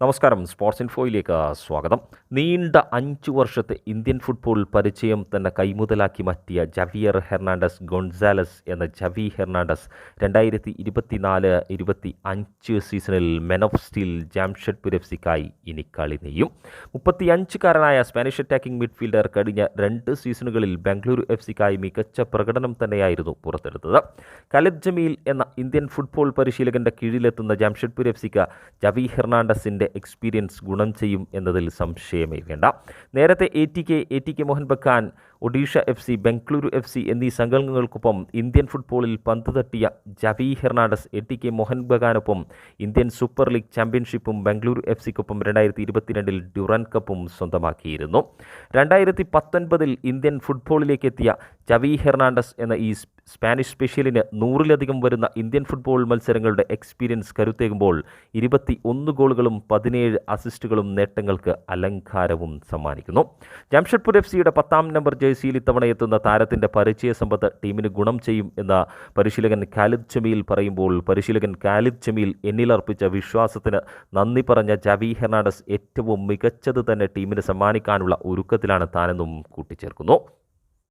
നമസ്കാരം. സ്പോർട്സ് ഇൻഫോയിലേക്ക് സ്വാഗതം. നീണ്ട അഞ്ച് വർഷത്തെ ഇന്ത്യൻ ഫുട്ബോൾ പരിചയം തന്നെ കൈമുതലാക്കി മാറ്റിയ ജവിയർ ഹെർണാണ്ടസ് ഗൊൺസാലസ് എന്ന ജവി ഹെർണാണ്ടസ് രണ്ടായിരത്തി ഇരുപത്തിനാല് ഇരുപത്തി അഞ്ച് സീസണിൽ men of steel Jamshedpur F സിക്കായി ഇനി കളി നെയ്യും. മുപ്പത്തിയഞ്ചുകാരനായ സ്പാനിഷ് അറ്റാക്കിംഗ് മിഡ്ഫീൽഡർ കഴിഞ്ഞ രണ്ട് സീസണുകളിൽ ബംഗളൂരു എഫ് സിക്കായി മികച്ച പ്രകടനം തന്നെയായിരുന്നു പുറത്തെടുത്തത്. കലിദ് ജമീൽ എന്ന ഇന്ത്യൻ ഫുട്ബോൾ പരിശീലകന്റെ കീഴിലെത്തുന്ന ജാംഷഡ്പൂർ എഫ് സിക്ക് ജവി ഹെർണാണ്ടസിന്റെ എക്സ്പീരിയൻസ് ഗുണം ചെയ്യും എന്നതിൽ സംശയമേ വേണ്ട. നേരത്തെ A T K A T K Mohun Bagan Odisha F C Bengaluru F C എന്നീ സംഘങ്ങൾക്കൊപ്പം ഇന്ത്യൻ ഫുട്ബോളിൽ പന്ത് തട്ടിയ Javi Hernandez A T K Mohun ബഗാനൊപ്പം Indian super league ചാമ്പ്യൻഷിപ്പും ബംഗളൂരു എഫ് സിക്കൊപ്പം രണ്ടായിരത്തി ഇരുപത്തിരണ്ടിൽ ഡ്യൂറൻ കപ്പും സ്വന്തമാക്കിയിരുന്നു. രണ്ടായിരത്തി പത്തൊൻപതിൽ ഇന്ത്യൻ ഫുട്ബോളിലേക്ക് എത്തിയ ജവി ഹെർണാണ്ടസ് എന്ന ഈ സ്പാനിഷ് സ്പെഷ്യലിന് നൂറിലധികം വരുന്ന ഇന്ത്യൻ ഫുട്ബോൾ മത്സരങ്ങളുടെ എക്സ്പീരിയൻസ് കരുത്തേകുമ്പോൾ ഇരുപത്തി ഒന്ന് ഗോളുകളും പതിനേഴ് അസിസ്റ്റുകളും നേട്ടങ്ങൾക്ക് അലങ്കാരവും സമ്മാനിക്കുന്നു. ജംഷഡ്പൂർ എഫ് സിയുടെ പത്താം നമ്പർ ജേഴ്സിയിൽ ഇത്തവണ എത്തുന്ന താരത്തിന്റെ പരിചയ സമ്പത്ത് ടീമിന് ഗുണം ചെയ്യും എന്ന പരിശീലകൻ ഖാലിദ് ചമീൽ പറയുമ്പോൾ പരിശീലകൻ ഖാലിദ് ചമീൽ എന്നിലർപ്പിച്ച വിശ്വാസത്തിന് നന്ദി പറഞ്ഞ ജവി ഹെർണാണ്ടസ് ഏറ്റവും മികച്ചത് തന്നെ ടീമിന് സമ്മാനിക്കാനുള്ള ഒരുക്കത്തിലാണ് താനെന്നും കൂട്ടിച്ചേർക്കുന്നു.